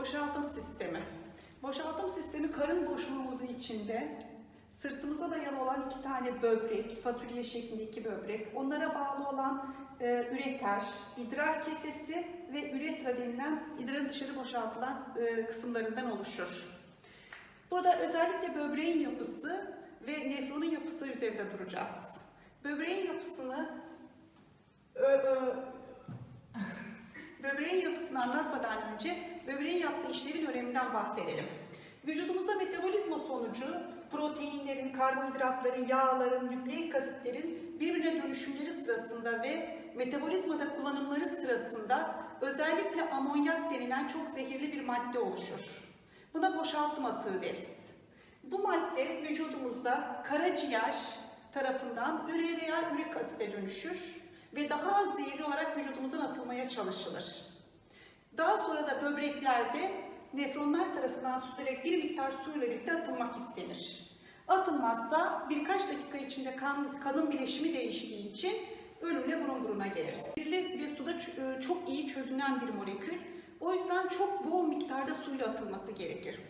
Boşaltım sistemi. Boşaltım sistemi karın boşluğumuzun içinde sırtımıza dayalı olan iki tane böbrek, fasulye şeklinde iki böbrek, onlara bağlı olan e, üreter, idrar kesesi ve üretra denilen idrarın dışarı boşaltılan e, kısımlarından oluşur. Burada özellikle böbreğin yapısı ve nefronun yapısı üzerinde duracağız. Böbreğin yapısını ö, ö, böbreğin yapısını anlatmadan önce böbreğin yaptığı işlevin öneminden bahsedelim. Vücudumuzda metabolizma sonucu proteinlerin, karbonhidratların, yağların, nükleik asitlerin birbirine dönüşümleri sırasında ve metabolizmada kullanımları sırasında özellikle amonyak denilen çok zehirli bir madde oluşur. Buna boşaltım atığı deriz. Bu madde vücudumuzda karaciğer tarafından üre veya ürik asite dönüşür ve daha az zehirli olarak vücudumuzdan atılmaya çalışılır. Daha sonra da böbreklerde nefronlar tarafından süzülerek bir miktar suyla birlikte atılmak istenir. Atılmazsa birkaç dakika içinde kan, kanın bileşimi değiştiği için ölümle burun buruna gelir. Zehirli ve suda e, çok iyi çözünen bir molekül. O yüzden çok bol miktarda suyla atılması gerekir.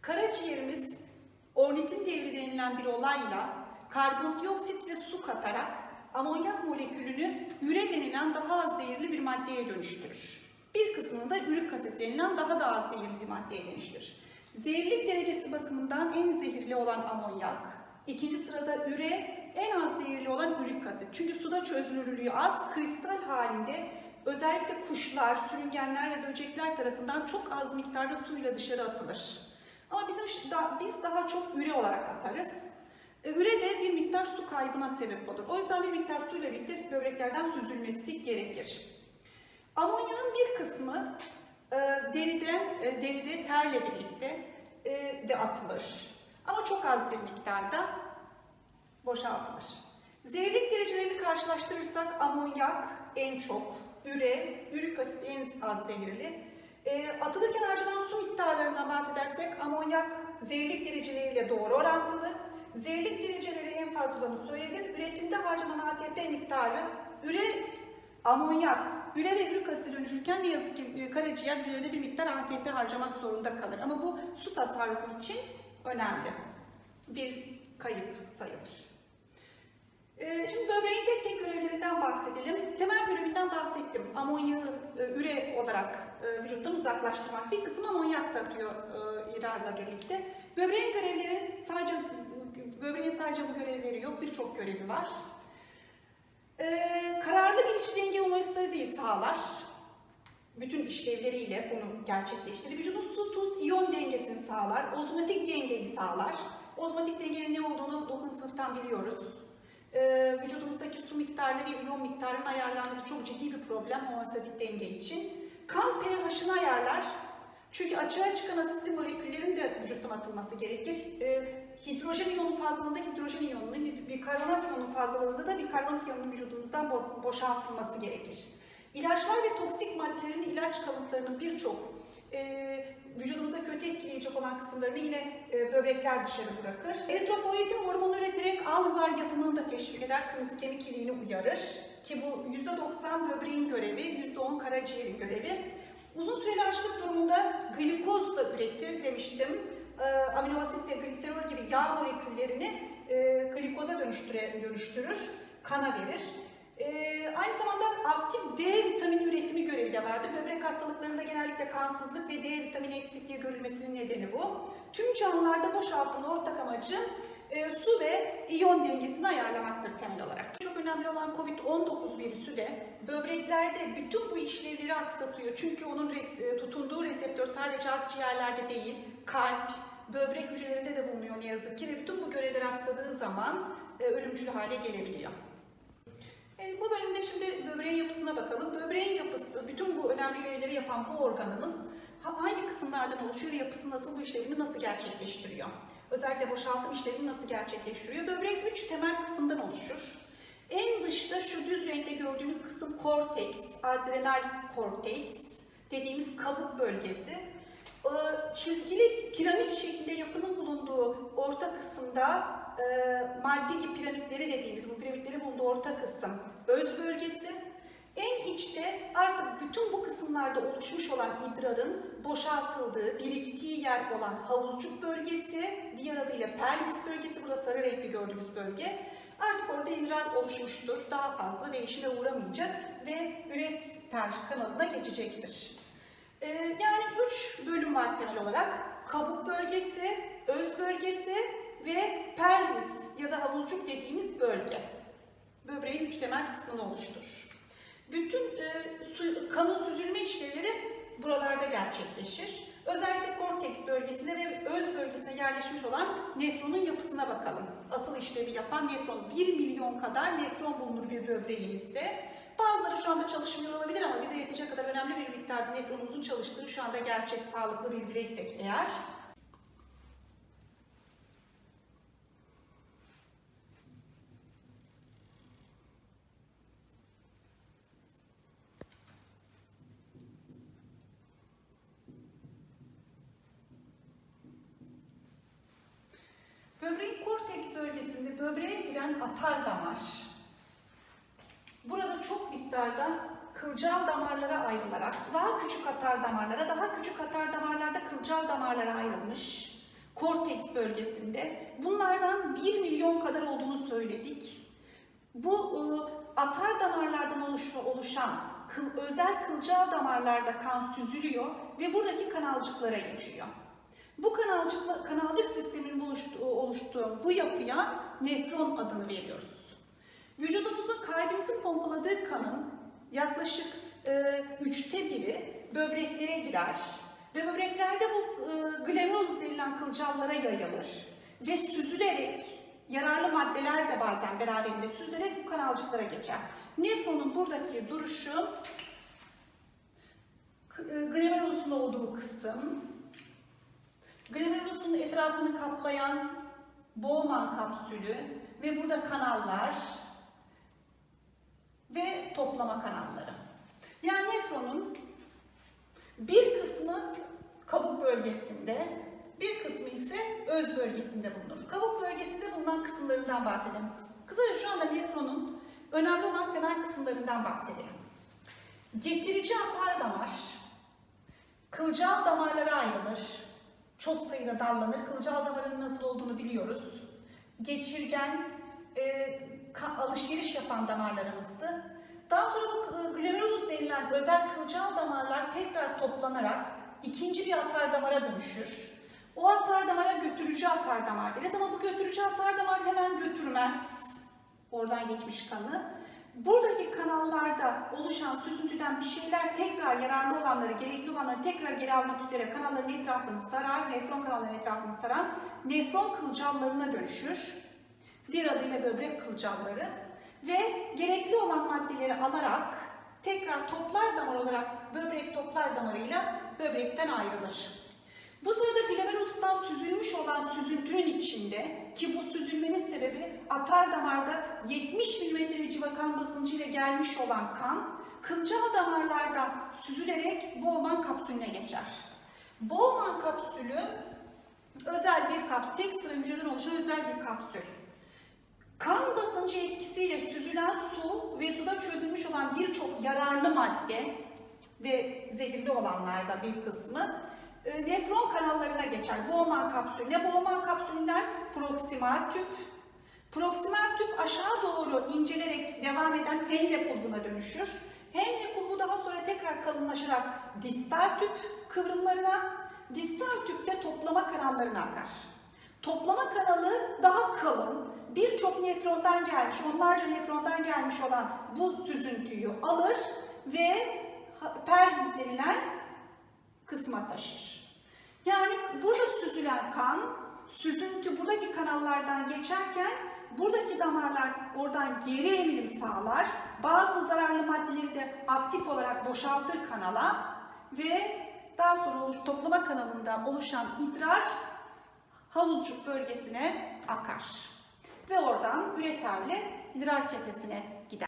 Karaciğerimiz ornitin devri denilen bir olayla karbondioksit ve su katarak amonyak molekülünü üre denilen daha az zehirli bir maddeye dönüştürür. Bir kısmını da ürik asit denilen daha da az zehirli bir maddeye dönüştürür. Zehirlilik derecesi bakımından en zehirli olan amonyak, ikinci sırada üre, en az zehirli olan ürik asit. Çünkü suda çözünürlüğü az, kristal halinde özellikle kuşlar, sürüngenler ve böcekler tarafından çok az miktarda suyla dışarı atılır. Ama bizim biz daha çok üre olarak atarız. E, Üre de bir miktar su kaybına sebep olur. O yüzden bir miktar suyla birlikte böbreklerden süzülmesi gerekir. Amonyağın bir kısmı e, deriden, e, deride terle birlikte e, de atılır. Ama çok az bir miktarda boşaltılır. Zehirlilik derecelerini karşılaştırırsak amonyak en çok, üre, ürik asit en az zehirli. E, atılırken harcanan su miktarlarından bahsedersek amonyak zehirlilik dereceleriyle doğru orantılı. Zehirlilik dereceleri en fazla olanı söyledim. Üretimde harcanan ATP miktarı üre, amonyak, üre ve ürik asite dönüşürken ne yazık ki e, karaciğer hücrelerinde bir miktar ATP harcamak zorunda kalır. Ama bu su tasarrufu için önemli. Bir kayıp sayılır. Ee, Şimdi böbreğin tek tek görevlerinden bahsedelim. Temel görevinden bahsettim. Amonyağı e, üre olarak e, vücuttan uzaklaştırmak. Bir kısım amonyak da atıyor e, idrarla birlikte. Böbreğin görevleri sadece böbreğin sadece bu görevleri yok. Birçok görevi var. Ee, kararlı bir iç denge homeostaziyi sağlar. Bütün işlevleriyle bunu gerçekleştirir. Vücudun su, tuz, iyon dengesini sağlar. Ozmotik dengeyi sağlar. Ozmotik dengenin ne olduğunu 9. sınıftan biliyoruz. Ee, vücudumuzdaki su miktarını ve iyon miktarının ayarlanması çok ciddi bir problem homeostatik denge için. Kan pH'ını ayarlar. Çünkü açığa çıkan asitli moleküllerin de vücuttan atılması gerekir. Ee, hidrojen iyonu fazlalığında hidrojen iyonunun, bir karbonat iyonu fazlalığında da bir karbonat iyonunun vücudumuzdan bo- boşaltılması gerekir. İlaçlar ve toksik maddelerin ilaç kalıplarının birçok e, vücudumuza kötü etkileyecek olan kısımlarını yine e, böbrekler dışarı bırakır. Eritropoietin hormonu üreterek alvar yapımını da teşvik eder, kırmızı kemik iliğini uyarır. Ki bu %90 böbreğin görevi, %10 karaciğerin görevi. Uzun süreli açlık durumunda glikoz da üretir demiştim. E, amino asit ve gliserol gibi yağ moleküllerini e, glikoza dönüştürür, kana verir. Ee, aynı zamanda aktif D vitamini üretimi görevi de vardır. Böbrek hastalıklarında genellikle kansızlık ve D vitamini eksikliği görülmesinin nedeni bu. Tüm canlılarda boşaltmanın ortak amacı e, su ve iyon dengesini ayarlamaktır temel olarak. Çok önemli olan COVID-19 virüsü de böbreklerde bütün bu işlevleri aksatıyor. Çünkü onun res- e, tutunduğu reseptör sadece akciğerlerde değil, kalp, böbrek hücrelerinde de bulunuyor ne yazık ki ve bütün bu görevler aksadığı zaman e, ölümcül hale gelebiliyor. E, Bu bölümde şimdi böbreğin yapısına bakalım. Böbreğin yapısı, bütün bu önemli görevleri yapan bu organımız ha- hangi kısımlardan oluşuyor ve yapısı nasıl, bu işlevini nasıl gerçekleştiriyor? Özellikle boşaltım işlevini nasıl gerçekleştiriyor? Böbrek üç temel kısımdan oluşur. En dışta şu düz renkte gördüğümüz kısım korteks, adrenal korteks dediğimiz kabuk bölgesi. Ee, Çizgili piramit şeklinde yapının bulunduğu orta kısımda e, Maldini piramitleri dediğimiz bu piramitlerin bulunduğu orta kısım öz bölgesi. En içte artık bütün bu kısımlarda oluşmuş olan idrarın boşaltıldığı, biriktiği yer olan havuzcuk bölgesi, diğer adıyla pelvis bölgesi, burada sarı renkli gördüğümüz bölge. Artık orada idrar oluşmuştur. Daha fazla değişime uğramayacak ve üreter kanalına geçecektir. Ee, yani üç bölüm var temel olarak. Kabuk bölgesi, öz bölgesi ve pelvis ya da havuzcuk dediğimiz bölge. Böbreğin üç temel kısmını oluşturur. Bütün e, su, kanın süzülme işlevleri buralarda gerçekleşir. Özellikle korteks bölgesine ve öz bölgesine yerleşmiş olan nefronun yapısına bakalım. Asıl işlevi yapan nefron. 1 milyon kadar nefron bulunur bir böbreğimizde. Bazıları şu anda çalışmıyor olabilir ama bize yetecek kadar önemli bir miktarda nefronumuzun çalıştığı şu anda gerçek sağlıklı bir bireysek eğer. Böbreğin korteks bölgesinde böbreğe giren atar damar. Burada çok miktarda kılcal damarlara ayrılarak daha küçük atar damarlara, daha küçük atar damarlarda kılcal damarlara ayrılmış korteks bölgesinde. Bunlardan 1 milyon kadar olduğunu söyledik. Bu ıı, atar damarlardan oluşan özel kılcal damarlarda kan süzülüyor ve buradaki kanalcıklara geçiyor. Bu kanalcık, kanalcık sistemin oluştuğu, bu yapıya nefron adını veriyoruz. Vücudumuzun kalbimizin pompaladığı kanın yaklaşık e, üçte biri böbreklere girer ve böbreklerde bu e, glomerulus denilen kılcallara yayılır ve süzülerek yararlı maddeler de bazen beraberinde süzülerek bu kanalcıklara geçer. Nefronun buradaki duruşu e, glomerulusun olduğu kısım Glomerulusun etrafını kaplayan Bowman kapsülü ve burada kanallar ve toplama kanalları. Yani nefronun bir kısmı kabuk bölgesinde, bir kısmı ise öz bölgesinde bulunur. Kabuk bölgesinde bulunan kısımlarından bahsedelim. Kısaca şu anda nefronun önemli olan temel kısımlarından bahsedelim. Getirici atar damar, kılcal damarlara ayrılır. Çok sayıda dallanır. Kılcal damarın nasıl olduğunu biliyoruz. Geçirgen, e, alışveriş yapan damarlarımızdı. Daha sonra bu e, glomerulus denilen özel kılcal damarlar tekrar toplanarak ikinci bir atar damara dönüşür. O atar damara götürücü atar damar deriz ama bu götürücü atar damar hemen götürmez oradan geçmiş kanı. Buradaki kanallarda oluşan süzüntüden bir şeyler tekrar yararlı olanları, gerekli olanları tekrar geri almak üzere kanalların etrafını sarar, nefron kanallarının etrafını saran nefron kılcallarına dönüşür. Diğer adıyla böbrek kılcalları ve gerekli olan maddeleri alarak tekrar toplar damar olarak böbrek toplar damarıyla böbrekten ayrılır. Bu sırada glomerulustan süzülmüş olan süzüntünün içinde ki bu süzülmenin sebebi atar damarda 70 mm civa kan basıncı ile gelmiş olan kan kılcal damarlarda süzülerek Bowman kapsülüne geçer. Bowman kapsülü özel bir kapsül, tek sıra hücreden oluşan özel bir kapsül. Kan basıncı etkisiyle süzülen su ve suda çözülmüş olan birçok yararlı madde ve zehirli olanlarda bir kısmı e, nefron kanallarına geçer. Bowman kapsülüne. Bowman kapsülünden proksimal tüp. Proksimal tüp aşağı doğru incelerek devam eden Henle kulbuna dönüşür. Henle kulbu daha sonra tekrar kalınlaşarak distal tüp kıvrımlarına, distal tüpte toplama kanallarına akar. Toplama kanalı daha kalın, birçok nefrondan gelmiş, onlarca nefrondan gelmiş olan bu süzüntüyü alır ve pelvis denilen kısma taşır. Yani burada süzülen kan, süzüntü buradaki kanallardan geçerken buradaki damarlar oradan geri emilim sağlar. Bazı zararlı maddeleri de aktif olarak boşaltır kanala ve daha sonra oluş, toplama kanalında oluşan idrar havuzcuk bölgesine akar. Ve oradan üreterle idrar kesesine